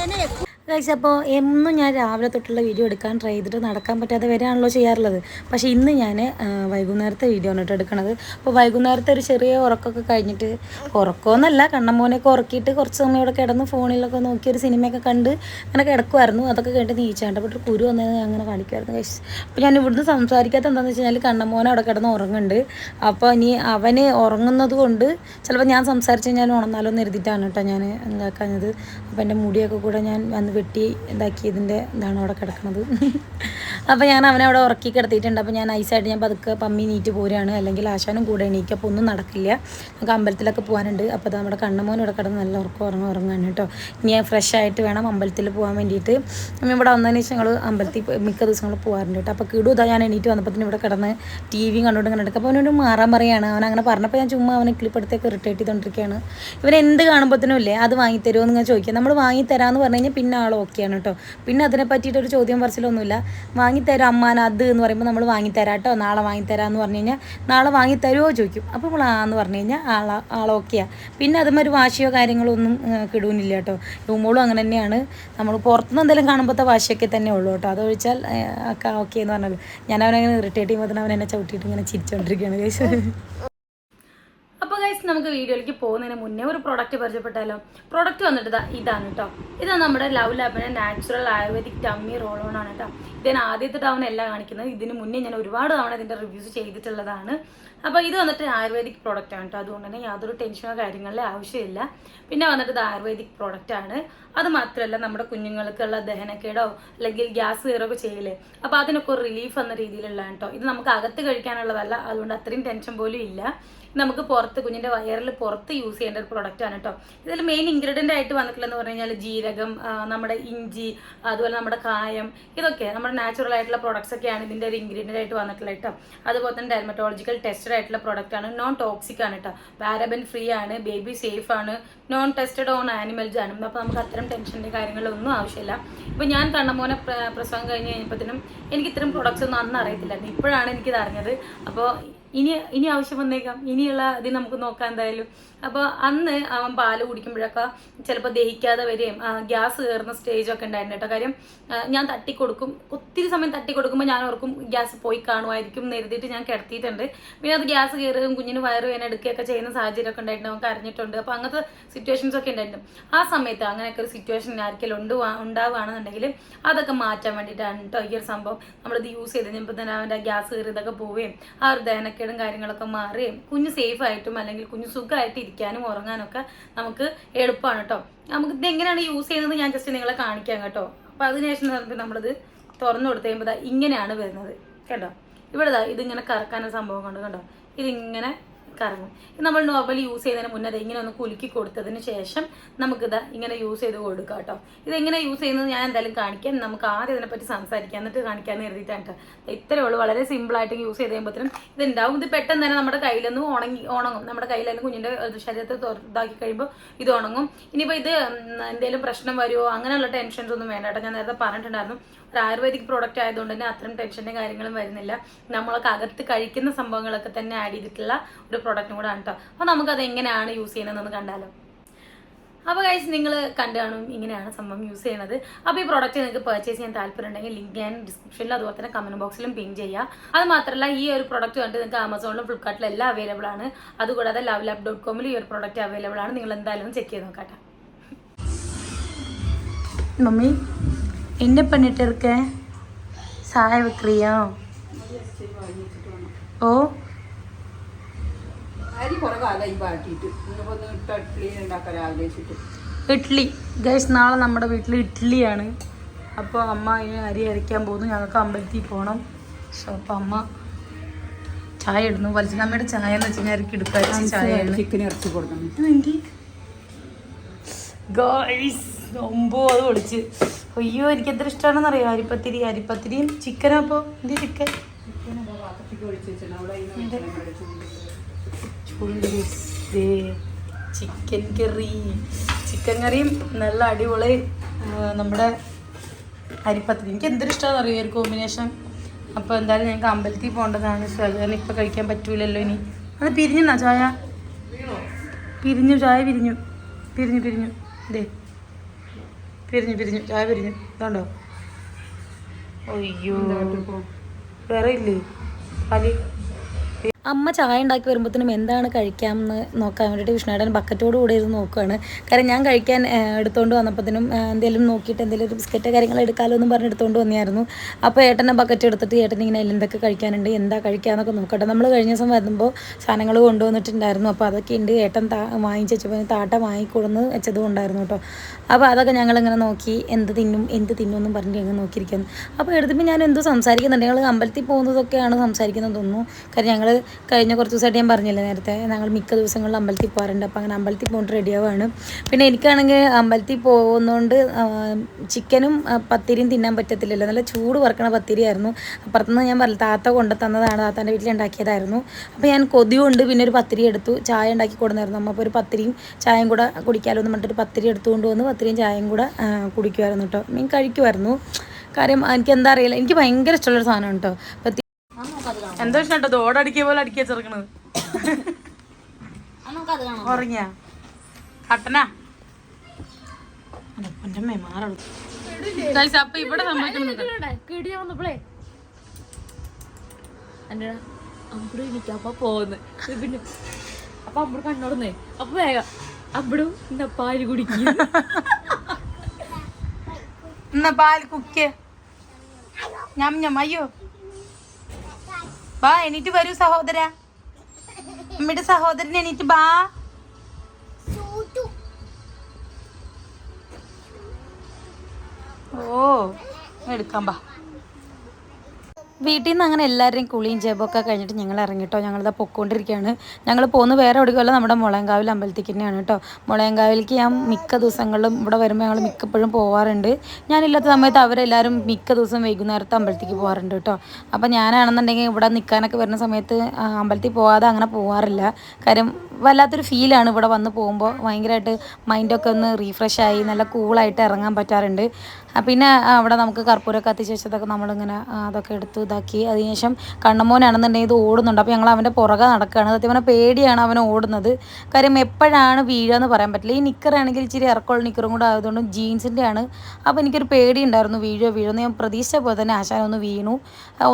কারণে ഗൈസ് അപ്പോൾ എന്നും ഞാൻ രാവിലെ തൊട്ടുള്ള വീഡിയോ എടുക്കാൻ ട്രൈ ചെയ്തിട്ട് നടക്കാൻ പറ്റാതെ വരെയാണല്ലോ ചെയ്യാറുള്ളത്. പക്ഷേ ഇന്ന് ഞാൻ വൈകുന്നേരത്തെ വീഡിയോ ആണ് കേട്ടോ എടുക്കണത്. അപ്പോൾ വൈകുന്നേരത്തെ ഒരു ചെറിയ ഉറക്കമൊക്കെ കഴിഞ്ഞിട്ട് ഉറക്കമൊന്നുമല്ല കണ്ണമ്മോനൊക്കെ ഉറക്കിയിട്ട് കുറച്ച് സമയം ഇവിടെ കിടന്ന് ഫോണിലൊക്കെ നോക്കി ഒരു സിനിമയൊക്കെ കണ്ട് അങ്ങനെ കിടക്കുമായിരുന്നു അതൊക്കെ കേട്ട് നീച്ചാണ്ട് അപ്പോൾ കുരു വന്നത് അങ്ങനെ കാണിക്കുമായിരുന്നു ഗൈസ് അപ്പോൾ ഞാൻ ഇവിടുന്ന് സംസാരിക്കാത്ത എന്താണെന്ന് വെച്ച് കഴിഞ്ഞാൽ കണ്ണമ്മോനെ അവിടെ കിടന്ന് ഉറങ്ങുന്നുണ്ട്. അപ്പോൾ ഇനി അവന് ഉറങ്ങുന്നത് കൊണ്ട് ചിലപ്പോൾ ഞാൻ സംസാരിച്ച് ഞാൻ ഉണർന്നാലോ എന്ന് എഴുതിയിട്ടാണ് കേട്ടോ ഞാൻ എന്താക്കാഞ്ഞത്. അപ്പോൾ എന്റെ മുടിയൊക്കെ കൂടെ ഞാൻ വന്ന് വെട്ടി ഇതാക്കിയതിന്റെ ഇതാണ് അവിടെ കിടക്കുന്നത് അപ്പോൾ ഞാൻ അവനെ അവിടെ ഉറക്കി കിടത്തിയിട്ടുണ്ട്. അപ്പോൾ ഞാൻ ഐസായിട്ട് ഞാൻ പതുക്കെ പമ്മി നീറ്റ് പോരുകയാണ്. അല്ലെങ്കിൽ ആശാനും കൂടെ എണീക്കും. അപ്പോൾ ഒന്നും നടക്കില്ല. നമുക്ക് അമ്പലത്തിലൊക്കെ പോകാനുണ്ട്. അപ്പോൾ നമ്മുടെ കണ്ണമോൻ ഇവിടെ കിടന്ന് നല്ല ഉറക്കം ഉറങ്ങും ഉറങ്ങാണ് കേട്ടോ. ഇനി ഫ്രഷ് ആയിട്ട് വേണം അമ്പലത്തിൽ പോകാൻ വേണ്ടിയിട്ട്. നമ്മൾ ഇവിടെ വന്നതിന് ശേഷം ഞങ്ങൾ അമ്പലത്തിൽ മിക്ക ദിവസങ്ങൾ പോകാറുണ്ട് കേട്ടോ. അപ്പോൾ കിടു ഇതാ ഞാൻ എണീറ്റ് വന്നപ്പോൾ ഇവിടെ കിടന്ന് ടി വിയും കണ്ടുകൊണ്ട് എടുക്കുക അപ്പോൾ അവനോട് മാറാൻ പറയുകയാണ് അവൻ അങ്ങനെ പറഞ്ഞപ്പോൾ ഞാൻ ചുമ്മാ അവനെ ക്ലിപ്പെടുത്തേക്ക് ഇറിറ്റേറ്റ് ചെയ്തുകൊണ്ടിരിക്കുകയാണ് ഇവൻ എന്ത് കാണുമ്പോഴത്തേനും ഇല്ലേ അത് വാങ്ങിത്തരുമോ എന്ന് ഞാൻ ചോദിക്കുക നമ്മൾ വാങ്ങിത്തരാമെന്ന് പറഞ്ഞു കഴിഞ്ഞാൽ പിന്നെ ആൾ ഓക്കെയാണ് കേട്ടോ. പിന്നെ അതിനെ പറ്റിയിട്ട് ഒരു ചോദ്യം പറച്ചിലൊന്നുമില്ല. വാങ്ങിത്തരാം അമ്മാൻ അത് എന്ന് പറയുമ്പോൾ നമ്മൾ വാങ്ങിത്തരാം കേട്ടോ. നാളെ വാങ്ങിത്തരാം എന്ന് പറഞ്ഞു കഴിഞ്ഞാൽ നാളെ വാങ്ങിത്തരുമോ ചോദിക്കും. അപ്പോൾ നമ്മൾ ആ എന്ന് പറഞ്ഞു കഴിഞ്ഞാൽ ആളാ ആൾ ഓക്കെയാണ് പിന്നെ അതുമൊരു വാശിയോ കാര്യങ്ങളോ ഒന്നും കിടൂനില്ല കേട്ടോ. റൂമോളും അങ്ങനെ തന്നെയാണ്. നമ്മൾ പുറത്തുനിന്ന് എന്തെങ്കിലും കാണുമ്പോഴത്തെ വാശിയൊക്കെ തന്നെ ഉള്ളൂ കേട്ടോ. അതൊഴിച്ചാൽ ഒക്കെ ഓക്കെ എന്ന് പറഞ്ഞാലും. ഞാൻ അവനെ ഇറിറ്റേറ്റ് ചെയ്യുമ്പോൾ തന്നെ അവൻ എന്നെ ചവിട്ടിയിട്ട് ഇങ്ങനെ ചിരിച്ചുകൊണ്ടിരിക്കുകയാണ് അപ്പോൾ ഗൈസ് നമുക്ക് വീഡിയോയിലേക്ക് പോകുന്നതിന് മുന്നേ ഒരു പ്രോഡക്റ്റ് പരിചയപ്പെട്ടാലോ? പ്രോഡക്റ്റ് വന്നിട്ട് ഇതാണ് കേട്ടോ ഇത് നമ്മുടെ love ലാബിന്റെ natural ayurvedic tummy roll on ആണ് കേട്ടോ ഇതിന് ആദ്യത്തെ തവണ എല്ലാം കാണിക്കുന്നത്. ഇതിന് മുന്നേ ഞാൻ ഒരുപാട് തവണ ഇതിന്റെ റിവ്യൂസ് ചെയ്തിട്ടുള്ളതാണ്. അപ്പോൾ ഇത് വന്നിട്ട് ആയുർവേദിക് പ്രോഡക്റ്റ് ആണ് കേട്ടോ അതുകൊണ്ട് തന്നെ യാതൊരു ടെൻഷനോ കാര്യങ്ങളിലെ ആവശ്യമില്ല. പിന്നെ വന്നിട്ട് ഇത് ആയുർവേദിക് പ്രോഡക്റ്റ് ആണ്. അത് മാത്രമല്ല നമ്മുടെ കുഞ്ഞുങ്ങൾക്കുള്ള ദഹനക്കേടോ അല്ലെങ്കിൽ ഗ്യാസ് കയറൊക്കെ ചെയ്യില്ലേ? അപ്പോൾ അതിനൊക്കെ ഒരു റിലീഫ് എന്ന രീതിയിലുള്ളതാണ് കേട്ടോ ഇത് നമുക്ക് അകത്ത് കഴിക്കാനുള്ളതല്ല. അതുകൊണ്ട് അത്രയും ടെൻഷൻ പോലും ഇല്ല. നമുക്ക് പുറത്ത് കുഞ്ഞിന്റെ വയറിൽ പുറത്ത് യൂസ് ചെയ്യേണ്ട ഒരു പ്രൊഡക്റ്റ് ആണ് കേട്ടോ ഇതിൽ മെയിൻ ഇൻഗ്രീഡിയന്റ് ആയിട്ട് വന്നിട്ടുള്ളതെന്ന് പറഞ്ഞു കഴിഞ്ഞാൽ ജീരകം നമ്മുടെ ഇഞ്ചി അതുപോലെ നമ്മുടെ കായം ഇതൊക്കെ നമ്മുടെ നാച്ചുറൽ ആയിട്ടുള്ള പ്രോഡക്ട്സ് ഒക്കെയാണ് ഇതിന്റെ ഒരു ഇൻഗ്രീഡിയന്റ് ആയിട്ട് വന്നിട്ടുള്ളത് കേട്ടോ അതുപോലെ തന്നെ ഡെർമറ്റോളജിക്കൽ ടെസ്റ്റഡ് ആയിട്ടുള്ള പ്രോഡക്റ്റ് ആണ് നോൺ ടോക്സിക് ആണ് കേട്ടോ പാരബൻ ഫ്രീ ആണ് ബേബി സേഫ് ആണ് നോൺ ടെസ്റ്റഡ് ഓൺ ആനിമൽസ് ആണ്. അപ്പോൾ നമുക്ക് അത്തരം ടെൻഷന്റെ കാര്യങ്ങളൊന്നും ആവശ്യമില്ല. ഇപ്പോൾ ഞാൻ കണ്ണമോനെ പ്ര- പ്രസവം കഴിഞ്ഞ് കഴിഞ്ഞപ്പോഴത്തേനും എനിക്ക് ഇത്തരം പ്രോഡക്റ്റ്സ് ഒന്നും അന്ന് അറിയത്തില്ലായിരുന്നു. ഇപ്പോഴാണ് എനിക്കിത് അറിഞ്ഞത് അപ്പോൾ ഇനി ഇനി ആവശ്യം വന്നേക്കാം. ഇനിയുള്ള ഇത് നമുക്ക് നോക്കാം എന്തായാലും. അപ്പോൾ അന്ന് അവൻ പാൽ കുടിക്കുമ്പോഴൊക്കെ ചിലപ്പോൾ ദഹിക്കാതെ വരികയും ഗ്യാസ് കയറുന്ന സ്റ്റേജൊക്കെ ഉണ്ടായിരുന്നു കേട്ടോ. കാര്യം ഞാൻ തട്ടി കൊടുക്കും ഒത്തിരി സമയം തട്ടി കൊടുക്കുമ്പോൾ ഞാൻ ഓർക്കും ഗ്യാസ് പോയി കാണുമായിരിക്കും എന്ന് ഞാൻ കിടത്തിയിട്ടുണ്ട്. പിന്നെ അത് ഗ്യാസ് കയറുകയും കുഞ്ഞിന് വയറ് വേന എടുക്കുകയൊക്കെ ചെയ്യുന്ന സാഹചര്യമൊക്കെ ഉണ്ടായിട്ടുണ്ട് അവൻ അറിഞ്ഞിട്ടുണ്ട് അപ്പോൾ അങ്ങനത്തെ സിറ്റുവേഷൻസ് ഒക്കെ ഉണ്ടായിട്ടുണ്ട് ആ സമയത്ത് അങ്ങനെയൊക്കെ ഒരു സിറ്റുവേഷൻ ആർക്കെങ്കിലും ഉണ്ട് ഉണ്ടാവുകയാണെന്നുണ്ടെങ്കിൽ അതൊക്കെ മാറ്റാൻ വേണ്ടിയിട്ടാണ് കേട്ടോ ഈ ഒരു സംഭവം. നമ്മളിത് യൂസ് ചെയ്ത് കഴിഞ്ഞപ്പോൾ തന്നെ അവന്റെ ഗ്യാസ് കയറി ഇതൊക്കെ പോവുകയും ആ ഒരു ദഹനക്കേടും കാര്യങ്ങളൊക്കെ മാറുകയും കുഞ്ഞ് സേഫ് ആയിട്ടും അല്ലെങ്കിൽ കുഞ്ഞ് സുഖമായിട്ട് ഇരിക്കാനും ഉറങ്ങാനൊക്കെ നമുക്ക് എളുപ്പമാണ് കേട്ടോ നമുക്ക് ഇത് എങ്ങനെയാണ് യൂസ് ചെയ്യുന്നത് ഞാൻ ജസ്റ്റ് നിങ്ങളെ കാണിക്കാം കേട്ടോ. അപ്പോൾ അതിനുശേഷം നമ്മളിത് തുറന്നു കൊടുത്തു കഴിയുമ്പോൾ ഇങ്ങനെയാണ് വരുന്നത്. കേട്ടോ ഇവിടെ ഇതിങ്ങനെ കറക്കാനൊരു സംഭവം കണ്ടു കണ്ടോ? ഇതിങ്ങനെ കറങ്ങും. നമ്മൾ നോർമലി യൂസ് ചെയ്തതിന് മുന്നേ അത് ഇങ്ങനെ ഒന്ന് കുലുക്കി കൊടുത്തതിന് ശേഷം നമുക്കിത് ഇങ്ങനെ യൂസ് ചെയ്ത് കൊടുക്കാം കേട്ടോ ഇത് എങ്ങനെ യൂസ് ചെയ്യുന്നത് ഞാൻ എന്തായാലും കാണിക്കാം. നമുക്ക് ആദ്യം ഇതിനെപ്പറ്റി സംസാരിക്കാം. എന്നിട്ട് കാണിക്കാമെന്ന് കേട്ടോ ഇത്രയേ ഉള്ളൂ. വളരെ സിമ്പിളായിട്ട് യൂസ് ചെയ്ത് കഴിയുമ്പോഴത്തേനും ഇത് ഉണ്ടാവും ഇത് പെട്ടെന്ന് തന്നെ നമ്മുടെ കയ്യിലൊന്ന് ഉണങ്ങി ഉണങ്ങും. നമ്മുടെ കയ്യിലും കുഞ്ഞിന്റെ ശരീരത്തെ ഇതാക്കി കഴിയുമ്പോൾ ഇത് ഉണങ്ങും. ഇനിയിപ്പോൾ ഇത് എന്തെങ്കിലും പ്രശ്നം വരുമോ അങ്ങനെയുള്ള ടെൻഷൻസ് ഒന്നും വേണ്ട കേട്ടോ ഞാൻ നേരത്തെ പറഞ്ഞിട്ടുണ്ടായിരുന്നു. ഒരു ആയുർവേദിക് പ്രോഡക്റ്റ് ആയതുകൊണ്ട് തന്നെ അത്തരം ടെൻഷന്റെ കാര്യങ്ങളും വരുന്നില്ല. നമ്മളൊക്കെ അകത്ത് കഴിക്കുന്ന സംഭവങ്ങളൊക്കെ തന്നെ ആഡ് ചെയ്തിട്ടുള്ള ഒരു പ്രോഡക്റ്റും കൂടെ ആണ് കേട്ടോ അപ്പോൾ നമുക്കത് എങ്ങനെയാണ് യൂസ് ചെയ്യുന്നതെന്ന് കണ്ടാലോ. അപ്പോൾ ഗൈസ് നിങ്ങൾ കണ്ടു കാണും ഇങ്ങനെയാണ് സംഭവം യൂസ് ചെയ്യുന്നത്. അപ്പോൾ ഈ പ്രോഡക്റ്റ് നിങ്ങൾക്ക് പർച്ചേസ് ചെയ്യാൻ താല്പര്യം ഉണ്ടെങ്കിൽ ലിങ്ക് ഞാൻ ഡിസ്ക്രിപ്ഷനിലും അതുപോലെ തന്നെ കമന്റ് ബോക്സിലും പിൻ ചെയ്യുക അത് മാത്രമല്ല ഈ ഒരു പ്രോഡക്റ്റ് കണ്ടിട്ട് നിങ്ങൾക്ക് ആമസോണിലും ഫ്ലിപ്കാർട്ടിലും എല്ലാം അവൈലബിൾ ആണ്. അതുകൂടാതെ ലവ് ലാബ് ഡോട്ട് കോമിൽ ഈ ഒരു പ്രോഡക്റ്റ് അവൈലബിൾ ആണ്. നിങ്ങൾ എന്തായാലും ചെക്ക് ചെയ്ത് നോക്കാട്ടെ. മമ്മി என்ன பண்ணிட்டு இருக்க சாய வைக்கிறியா ഓ അരി കുറെ കാലമായി വാട്ടിയിട്ട് ഇന്നിപ്പോ ഒന്ന് ഇട്ട് ഇഡ്ഡലി ഉണ്ടാക്കാൻ രാവിലെ വെച്ചിട്ട് ഇഡ്ഡലി ഗൈസ് നാളെ നമ്മുടെ വീട്ടിൽ ഇഡ്ഡലിയാണ് അപ്പോൾ അമ്മ ഇനി അരി അരയ്ക്കാൻ പോകുന്നു ഞങ്ങൾക്ക് അമ്പലത്തിൽ പോകണം സോ അപ്പോൾ അമ്മ ചായ ഇടുന്നു വലിച്ചമ്മയുടെ ചായ എന്ന് വെച്ച് കഴിഞ്ഞാൽ അരിക്ക് എടുക്കാച്ച ചായയാണ് ചിക്കൻ ഇറച്ചി കൊടുക്കണം വേണ്ടി ഗൈസ് ഒമ്പോ അത് വിളിച്ച് അയ്യോ എനിക്ക് എത്ര ഇഷ്ടമാണെന്ന് അറിയാം? അരിപ്പത്തിരി അരിപ്പത്തിരിയും ചിക്കനും അപ്പോൾ എന്ത് ചിക്കൻ? ചിക്കൻ കറി. ചിക്കൻ കറിയും നല്ല അടിപൊളി നമ്മുടെ അരിപ്പത്തിരി. എനിക്ക് എന്തൊരു ഇഷ്ടമാണെന്ന് അറിയാം? ഒരു കോമ്പിനേഷൻ അപ്പോൾ എന്തായാലും ഞങ്ങൾക്ക് അമ്പലത്തിൽ പോകേണ്ടതാണ്. സഹകരണം ഇപ്പൊ കാരണം ഇപ്പോൾ കഴിക്കാൻ പറ്റൂലല്ലോ ഇനി. അത് പിരിഞ്ഞു ചായ? പിരിഞ്ഞു ചായ പിരിഞ്ഞു. പിരിഞ്ഞു പിരിഞ്ഞു. ഇതേ പിരിഞ്ഞു പിരിഞ്ഞു ചായ പിരിഞ്ഞു. ഇതുണ്ടോ? അയ്യോ. വേറെ ഇല്ലേ? പാൽ അമ്മ ചായ ഉണ്ടാക്കി വരുമ്പോഴത്തേനും എന്താണ് കഴിക്കാമെന്ന് നോക്കാൻ വേണ്ടിയിട്ട് വിഷ്ണുവേട്ടൻ ബക്കറ്റോട് കൂടെ ഇരുന്ന് നോക്കുകയാണ് കാരണം ഞാൻ കഴിക്കാൻ എടുത്തുകൊണ്ട് വന്നപ്പോഴത്തേനും എന്തെങ്കിലും നോക്കിയിട്ട് എന്തെങ്കിലും ഒരു ബിസ്ക്കറ്റ് കാര്യങ്ങൾ എടുക്കാമല്ലോ എന്ന് പറഞ്ഞ് എടുത്തുകൊണ്ട് വന്നായിരുന്നു അപ്പോൾ ഏട്ടനെ ബക്കറ്റ് എടുത്തിട്ട് ഏട്ടൻ ഇങ്ങനെ എന്തൊക്കെ കഴിക്കാനുണ്ട് എന്താ കഴിക്കാന്നൊക്കെ നോക്കട്ടെ. നമ്മൾ കഴിഞ്ഞ ദിവസം വരുമ്പോൾ സാധനങ്ങൾ കൊണ്ടുവന്നിട്ടുണ്ടായിരുന്നു. അപ്പോൾ അതൊക്കെ ഉണ്ട് ഏട്ടൻ താ വാങ്ങിച്ച് വെച്ചപ്പോൾ താട്ട വാങ്ങിക്കൊടുന്ന് വെച്ചതും ഉണ്ടായിരുന്നു കേട്ടോ അപ്പോൾ അതൊക്കെ ഞങ്ങളിങ്ങനെ നോക്കി എന്ത് തിന്നും എന്ത് തിന്നും എന്നും പറഞ്ഞിട്ട് ഞങ്ങൾ നോക്കിയിരിക്കുന്നു. അപ്പോൾ എടുത്തപ്പോൾ ഞാൻ എന്തോ സംസാരിക്കുന്നുണ്ട്. ഞങ്ങൾ അമ്പലത്തിൽ പോകുന്നതൊക്കെയാണ് സംസാരിക്കുന്നത് തോന്നുന്നു. കാരണം ഞങ്ങൾ കഴിഞ്ഞ കുറച്ച് ദിവസമായിട്ട് ഞാൻ പറഞ്ഞില്ല നേരത്തെ ഞങ്ങൾ മിക്ക ദിവസങ്ങളിൽ അമ്പലത്തിൽ പോകാറുണ്ട്. അപ്പോൾ അങ്ങനെ അമ്പലത്തിൽ പോയിട്ട് റെഡിയാവാണ് പിന്നെ എനിക്കാണെങ്കിൽ അമ്പലത്തിൽ പോകുന്നതുകൊണ്ട് ചിക്കനും പത്തിരിയും തിന്നാൻ പറ്റത്തില്ലല്ലോ. നല്ല ചൂട് വറക്കണ പത്തിരിയായിരുന്നു. അപ്പുറത്തുനിന്ന് ഞാൻ പറഞ്ഞു താത്ത കൊണ്ടു തന്നതാണ് താത്താന്റെ വീട്ടിൽ ഉണ്ടാക്കിയതായിരുന്നു. അപ്പോൾ ഞാൻ കൊതിയുണ്ട് പിന്നെ ഒരു പത്തിരി എടുത്തു ചായ ഉണ്ടാക്കി കൊടുന്നായിരുന്നു. അമ്മ അപ്പോൾ ഒരു പത്തിരിയും ചായയും കൂടെ കുടിക്കാമല്ലോ എന്ന് പറഞ്ഞിട്ട് ഒരു പത്തിരി എടുത്തുകൊണ്ട് വന്ന് പത്തിരിയും ചായയും കൂടെ കുടിക്കുമായിരുന്നു കേട്ടോ. മീൻ കഴിക്കുമായിരുന്നു കാര്യം എനിക്ക് എന്താ അറിയില്ല എനിക്ക് ഭയങ്കര ഇഷ്ടമുള്ളൊരു സാധനം കേട്ടോ. എന്താ ഇഷ്ടം കേട്ടോ ഓടടിക്കിയ പോലെ അടിക്കുക ചെറുക്കണത് ഉറങ്ങിയ? കട്ടനാ? അപ്പൊ ഇവിടെ സംഭവിക്കുന്നത് കിടിയ വന്നപ്പോഴേ എന്റെ അമ്പടും എനിക്ക് അപ്പൊ പോന്ന് പിന്നെ അപ്പൊ അമ്പട് കണ്ണോടുന്നേ. അപ്പൊ വേഗം. അമ്പടും ഇന്ന പാൽ കുടിക്കും. എന്നാ പാൽ കുക്ക് ഞം ഞം അയ്യോ. ബാ എണീറ്റ് വരൂ സഹോദര. അമ്മയുടെ സഹോദരൻ എണീറ്റ് ബാ ഓ എടുക്കാം ബാ വീട്ടിൽ നിന്ന് അങ്ങനെ എല്ലാവരുടെയും കുളിയും ജപമൊക്കെ കഴിഞ്ഞിട്ട് ഞങ്ങൾ ഇറങ്ങിട്ടോ ഞങ്ങളിതാ പൊക്കോണ്ടിരിക്കുകയാണ് ഞങ്ങൾ പോകുന്ന വേറെ എവിടെയല്ല നമ്മുടെ മുളയങ്കാവിൽ അമ്പലത്തിക്ക് തന്നെയാണ് കേട്ടോ. മുളയങ്കാവിലേക്ക് ഞാൻ മിക്ക ദിവസങ്ങളിലും ഇവിടെ വരുമ്പോൾ ഞങ്ങൾ മിക്കപ്പോഴും പോവാറുണ്ട്. ഞാനില്ലാത്ത സമയത്ത് അവരെല്ലാവരും മിക്ക ദിവസം വൈകുന്നേരത്തെ അമ്പലത്തിക്ക് പോകാറുണ്ട് കേട്ടോ. അപ്പോൾ ഞാനാണെന്നുണ്ടെങ്കിൽ ഇവിടെ നിൽക്കാനൊക്കെ വരുന്ന സമയത്ത് അമ്പലത്തിൽ പോകാതെ അങ്ങനെ പോകാറില്ല കാര്യം വല്ലാത്തൊരു ഫീലാണ് ഇവിടെ വന്ന് പോകുമ്പോൾ ഭയങ്കരമായിട്ട് മൈൻഡൊക്കെ ഒന്ന് റീഫ്രഷ് ആയി നല്ല കൂളായിട്ട് ഇറങ്ങാൻ പറ്റാറുണ്ട്. പിന്നെ അവിടെ നമുക്ക് കർപ്പൂരമൊക്കെ കത്തിച്ച് വെച്ചതൊക്കെ നമ്മളിങ്ങനെ അതൊക്കെ എടുത്ത് ഇതാക്കി. അതിനുശേഷം കണ്ണമോനാണെന്നുണ്ടെങ്കിൽ ഇത് ഓടുന്നുണ്ട്. അപ്പോൾ ഞങ്ങൾ അവന്റെ പുറകെ നടക്കുകയാണ്. സത്യം പറഞ്ഞാൽ പേടിയാണ് അവൻ ഓടുന്നത്. കാര്യം എപ്പോഴാണ് വീഴുക എന്ന് പറയാൻ പറ്റില്ല. ഈ നിക്കറാണെങ്കിൽ ഇച്ചിരി ഇറക്കമുള്ള നിക്കറും കൂടെ ആയതുകൊണ്ട് ജീൻസിന്റെ ആണ് അപ്പോൾ എനിക്കൊരു പേടി ഉണ്ടായിരുന്നു വീഴുക വീഴുന്ന ഞാൻ പ്രതീക്ഷിച്ച പോലെ തന്നെ ആശാനൊന്ന് വീണു.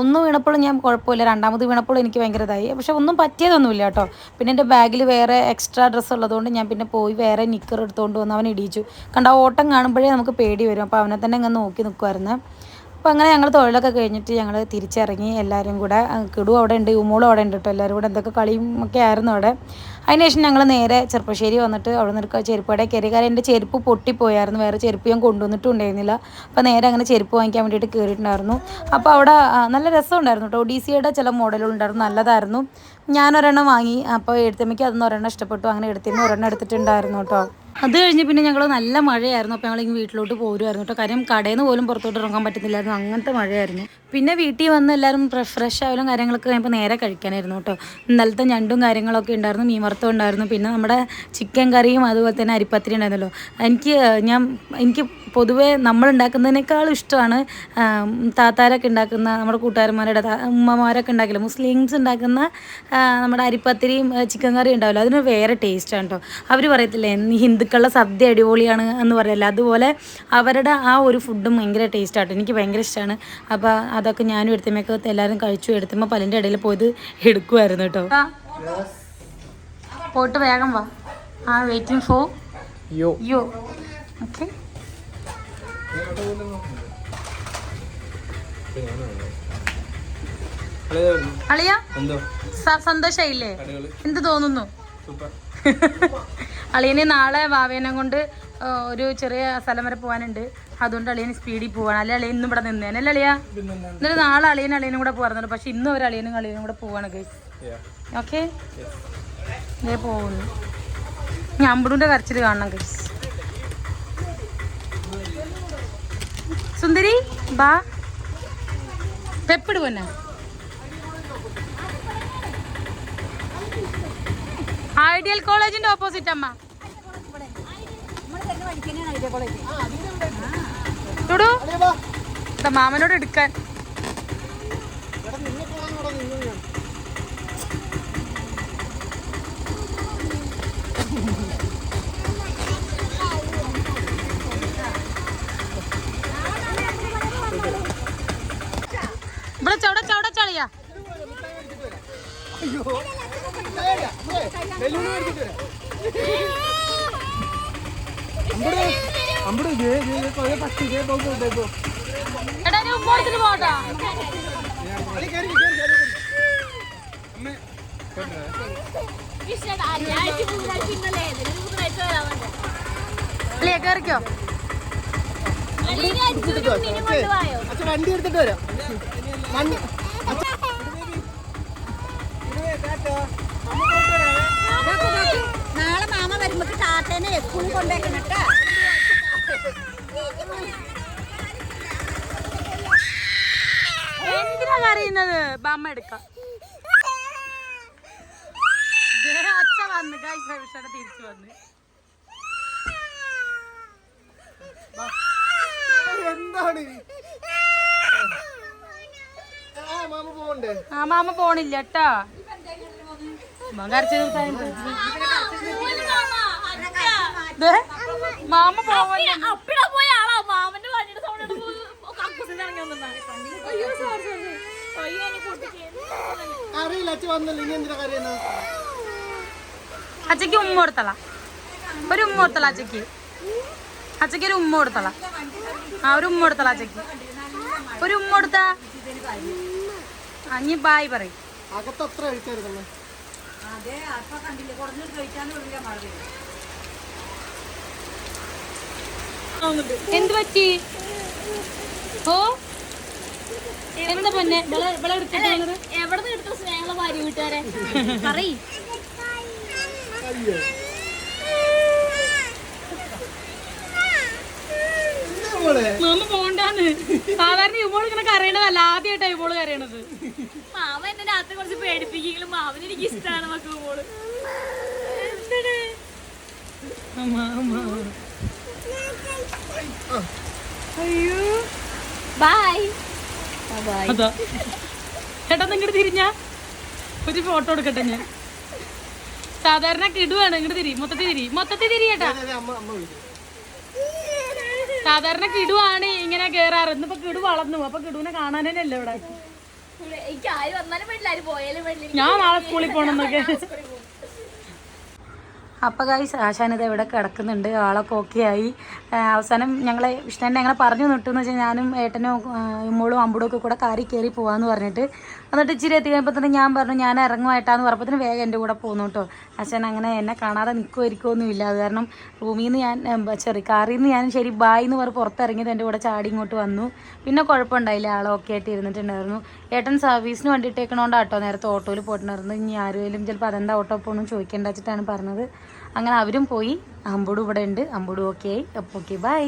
ഒന്ന് വീണപ്പോഴും ഞാൻ കുഴപ്പമില്ല. രണ്ടാമത് വീണപ്പോൾ എനിക്ക് ഭയങ്കര ഇതായി. പക്ഷെ ഒന്നും പറ്റിയതൊന്നുമില്ല കേട്ടോ. പിന്നെ എന്റെ ബാഗിൽ വേറെ എക്സ്ട്രാ ഡ്രസ്സ് ഉള്ളതുകൊണ്ട് ഞാൻ പിന്നെ പോയി വേറെ നിക്കർ എടുത്തുകൊണ്ട് വന്ന് അവൻ ഇടിയിച്ചു. കണ്ട ഓട്ടം കാണുമ്പോഴേ നമുക്ക് പേടി വരും. അപ്പോൾ അവനെ തന്നെ ഇങ്ങനെ നോക്കി നിൽക്കുമായിരുന്നു അപ്പോൾ അങ്ങനെ ഞങ്ങൾ തൊഴിലൊക്കെ കഴിഞ്ഞിട്ട് ഞങ്ങൾ തിരിച്ചിറങ്ങി എല്ലാവരും കൂടെ. കിടും അവിടെ ഉണ്ട് യുമോളും അവിടെ ഉണ്ട് കേട്ടോ എല്ലാവരും കൂടെ. എന്തൊക്കെ കളിയും ഒക്കെ ആയിരുന്നു അവിടെ. അതിനുശേഷം ഞങ്ങൾ നേരെ ചെറുപ്പശ്ശേരി വന്നിട്ട് അവിടെ നിന്ന് ചെരുപ്പ് കടയിൽ കയറി. കാരണം എന്റെ ചെരുപ്പ് പൊട്ടിപ്പോയായിരുന്നു. വേറെ ചെരുപ്പ് ഞാൻ കൊണ്ടുവന്നിട്ടും ഉണ്ടായിരുന്നില്ല. അപ്പോൾ നേരെ അങ്ങനെ ചെരുപ്പ് വാങ്ങിക്കാൻ വേണ്ടിയിട്ട് കയറിയിട്ടുണ്ടായിരുന്നു. അപ്പോൾ അവിടെ നല്ല രസമുണ്ടായിരുന്നു കേട്ടോ ഡി സിയുടെ ചില മോഡലുകൾ ഉണ്ടായിരുന്നു. നല്ലതായിരുന്നു. ഞാനൊരെണ്ണം വാങ്ങി. അപ്പോൾ എഴുത്തമ്മയ്ക്ക് അതൊന്നും ഒരെണ്ണം ഇഷ്ടപ്പെട്ടു. അങ്ങനെ എടുത്തിരുന്നു ഒരെണ്ണം എടുത്തിട്ടുണ്ടായിരുന്നു കേട്ടോ അത് കഴിഞ്ഞ് പിന്നെ ഞങ്ങൾ നല്ല മഴയായിരുന്നു. അപ്പോൾ ഞങ്ങൾ വീട്ടിലോട്ട് പോരുമായിരുന്നു കേട്ടോ. കാര്യം കടയിൽ നിന്ന് പോലും പുറത്തോട്ട് ഇറങ്ങാൻ പറ്റുന്നില്ലായിരുന്നു. അങ്ങനത്തെ മഴയായിരുന്നു. പിന്നെ വീട്ടിൽ വന്ന് എല്ലാവരും ഫ്രഷ് ആയാലും കാര്യങ്ങളൊക്കെ കഴിയുമ്പോൾ നേരെ കഴിക്കാനായിരുന്നു കേട്ടോ. ഇന്നലത്തെ ഞണ്ടും കാര്യങ്ങളൊക്കെ ഉണ്ടായിരുന്നു. മീൻ വറുത്തം ഉണ്ടായിരുന്നു. പിന്നെ നമ്മുടെ ചിക്കൻ കറിയും അതുപോലെ തന്നെ അരിപ്പത്തിരി ഉണ്ടായിരുന്നല്ലോ. എനിക്ക് ഞാൻ എനിക്ക് പൊതുവേ നമ്മൾ ഉണ്ടാക്കുന്നതിനേക്കാളും ഇഷ്ടമാണ് താത്താരൊക്കെ ഉണ്ടാക്കുന്ന നമ്മുടെ കൂട്ടുകാരന്മാരുടെ ഉമ്മമാരൊക്കെ ഉണ്ടാക്കില്ല? മുസ്ലിംസ് ഉണ്ടാക്കുന്ന നമ്മുടെ അരിപ്പത്തിരിയും ചിക്കൻ കറിയും ഉണ്ടാവില്ല? അതിന് വേറെ ടേസ്റ്റാണ് കേട്ടോ അവർ പറയത്തില്ലേ "നീ ഹിന്ദുക്കളുടെ സദ്യ അടിപൊളിയാണ് എന്ന് പറയല്ല? അതുപോലെ അവരുടെ ആ ഒരു ഫുഡും ഭയങ്കര ടേസ്റ്റാട്ടോ എനിക്ക് ഭയങ്കര ഇഷ്ടമാണ് അപ്പോൾ അതൊക്കെ ഞാനും എടുത്തമ്മയൊക്കെ എല്ലാവരും കഴിച്ചു എടുത്തുമ്പോൾ പലിന്റെ ഇടയിൽ പോയത് എടുക്കുമായിരുന്നു കേട്ടോ പോയിട്ട് വേഗം വാ. ആ വെയിറ്റിംഗ് ഫോർ യോ. യോ. ഓക്കെ അളിയ സന്തോഷായില്ലേ? എന്ത് തോന്നുന്നു? അളിയന് നാളെ വാവേനെ കൊണ്ട് ഒരു ചെറിയ സ്ഥലം വരെ പോകാനുണ്ട് അതുകൊണ്ട് അളിയന് സ്പീഡിൽ പോവാണ്. അല്ലെ അളിയൻ ഇന്നും ഇവിടെ നിന്നേനെ? അല്ലേ അളിയ? എന്നിട്ട് നാളെ അളിയനും അളിയനും കൂടെ പോകാറുണ്ട് പക്ഷെ ഇന്നും ഒരു അളിയനും അളിയനും കൂടെ പോവാണ് ഗൈസ് ഓക്കെ പോകുന്നു ഞാൻ അമ്പടൂന്റെ കരച്ചിൽ കാണണം ഗൈസ് സുന്ദരി ബാ. പെപ്പിട് പൊന്നെ? ഐഡിയൽ കോളേജിന്റെ ഓപ്പോസിറ്റ് അമ്മ. മാമനോട് എടുക്കാൻ അവിടെ ചവിടെ ചവിടെ ചളിയാ അമ്പട് ജേ ജേ കൊറേ പട്ടി ജേ പോ പോ പോ എടാ നീ ഉമ്മ കൊടുത്തിട്ട് പോട്ടാ അടി കേറി കേറി കേറി അമ്മേ അല്ലേ കേറിക്കോ. അച്ഛൻ വണ്ടി എടുത്തിട്ട് വരാം. നാളെ മാമ വരുമ്പോ താത്തേനെ സ്കൂളിൽ കൊണ്ടേക്കണം കേട്ടോ. എന്തിനാ കരയുന്നത് ബാമ്മ എടുക്കാം. അച്ഛ വന്ന്. ഗൈസ് ഭവിഷ്യയുടെ തിരിച്ചു വന്ന്. എന്താണ്? ആ മാമ പോണ്ടേ ആ മാമ പോണില്ല കേട്ടോ. മാമ പോവല്ല? അപ്പിടാ പോയ ആളാ. മാമന്റെ വണ്ടിയുടെ സൗണ്ട് അറിയില്ല അച്ഛൻ വന്നില്ല. ഇനി എന്തിനാ കരയുന്നത് അച്ചയ്ക്ക് ഉമ്മ കൊടുത്തള. ഒരു ഉമ്മ കൊടുത്തള അച്ഛക്ക്. അച്ഛക്ക് ഒരു ഉമ്മ കൊടുത്തള. ആ ഒരു ഉമ്മ കൊടുത്തള അച്ഛക്ക്. ഒരു ഉമ്മ കൊടുത്താ? അഞ്ഞി ബായ് പറയും. അകത്ത് അത്ര കഴിക്കായിരുന്നു എന്ത് പറ്റി? ഓ എന്താ പൊന്നെ? വിള വിള എടുത്തിട്ട് എവിടെ നിന്ന് എടുത്ത സ്നേഹമുള്ള ഭാര്യ വീട്ടുകാരെ? പറയ്. മാമ എന്താ പോണ്ടാന്ന് സാധാരണ ഇവൾ ഇങ്ങനെ കരയണതല്ല ആദ്യമായിട്ടാ ഇവൾ കരയണത്. മാവ എന്നെ രാത്രി കുറച്ച് പേടിപ്പിക്കെങ്കിലും മാമന് എനിക്ക് ഇഷ്ടമാണ് മക്കൾ മോൾ. അയ്യോ. ബൈ ബൈ അതാ. ചേട്ടാ ഇങ്ങോട്ട് തിരിഞ്ഞ. ഒരു ഫോട്ടോ എടുക്കട്ടെ ഞാൻ. സാധാരണ കിടുവാണ് ഇങ്ങോട്ട് തിരി മൊത്തത്തിൽ തിരി മൊത്തത്തിൽ തിരി ചേട്ടാ അതെ, അമ്മ അമ്മ വിളിക്കും സാധാരണ കിടുവാണ് ഇങ്ങനെ കേറാറ്. ഇന്നിപ്പോ കിടു വളർന്നു. അപ്പൊ കിടുവിനെ കാണാനല്ലേ അല്ല ഇവിടെ? ഞാൻ നാളെ സ്കൂളിൽ പോണെന്നൊക്കെ അപ്പോൾ ഗൈസ് ആശാനിത് ഇവിടെ കിടക്കുന്നുണ്ട്. ആളൊക്കെ ഓക്കെ ആയി അവസാനം ഞങ്ങളെ വിഷ്ണുവിനെ ഞങ്ങളെ പറഞ്ഞു നിട്ടു എന്ന് വെച്ചാൽ ഞാനും ഏട്ടനും ഇമ്മോളും അമ്പുടും ഒക്കെ കൂടെ കാറി കയറി പോവാന്ന് പറഞ്ഞിട്ട് എന്നിട്ട് ഇച്ചിരി എത്തി കഴിയുമ്പോൾ തന്നെ ഞാൻ പറഞ്ഞു ഞാൻ ഇറങ്ങുമായിട്ടാന്ന് പറഞ്ഞപ്പോൾ വേഗം എന്റെ കൂടെ പോന്നു കേട്ടോ. അച്ഛൻ അങ്ങനെ എന്നെ കാണാതെ നിൽക്കുമായിരിക്കുമൊന്നും ഇല്ല. അത് കാരണം റൂമിൽ നിന്ന് ഞാൻ ചെറിയ കാറിൽ നിന്ന് ഞാൻ ശരി ബായ് എന്ന് പറഞ്ഞ് പുറത്തിറങ്ങിയത് എന്റെ കൂടെ ചാടി ഇങ്ങോട്ട് വന്നു. പിന്നെ കുഴപ്പമുണ്ടായില്ല. ആൾ ഓക്കെ ആയിട്ട് ഇരുന്നിട്ടുണ്ടായിരുന്നു. ഏട്ടൻ സർവീസിന് വേണ്ടിയിട്ടേക്കണോണ്ടാട്ടോ നേരത്തെ ഓട്ടോയിൽ പോയിട്ടുണ്ടായിരുന്നു ഇനി ആരുമായാലും ചിലപ്പോൾ അതെന്താ ഓട്ടോ പോകണമെന്ന് ചോദിക്കേണ്ട വെച്ചിട്ടാണ് പറഞ്ഞത്. അങ്ങനെ അവരും പോയി. അമ്പൂടും ഇവിടെ ഉണ്ട് അമ്പൂടും ഓക്കെ ആയി. അപ്പോൾ ഓക്കെ ബൈ